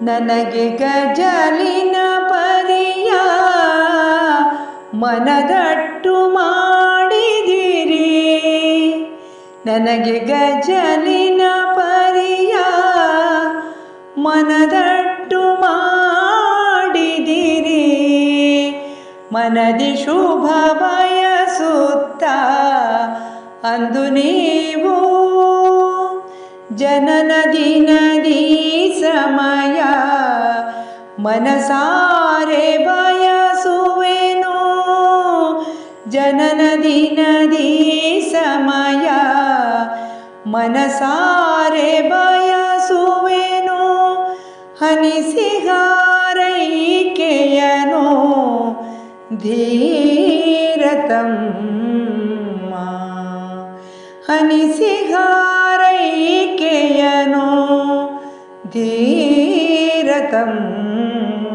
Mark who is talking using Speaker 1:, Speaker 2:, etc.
Speaker 1: ನನಗೆ ಗಜಲಿನ ಪರಿಯ ಮನದಟ್ಟು ಮಾಡಿದಿರಿ. ನನಗೆ ಗಜಲಿನ ಪರಿಯ ಮನದಟ್ಟು ಮಾಡಿದಿರಿ. ಮನದಿ ಶುಭ ಬಯಸುತ್ತ ಅಂದು ನೀವು ಜನನ ದಿನದಿ ಮನಸಾರೆ ಬಯಸುವೆನು? ಜನನ ದಿನದಿ ಸಮಯ. ಮನಸಾರೆ ಬಯಸುವೆನೋ? ಹನಿಸಿಗಾರೈಕೆಯನೋ ಧೀರತಮ್ಮ. ಹನಿಸಿಗಾರೈಕೆಯನೋ ಧೀರತಮ್ಮ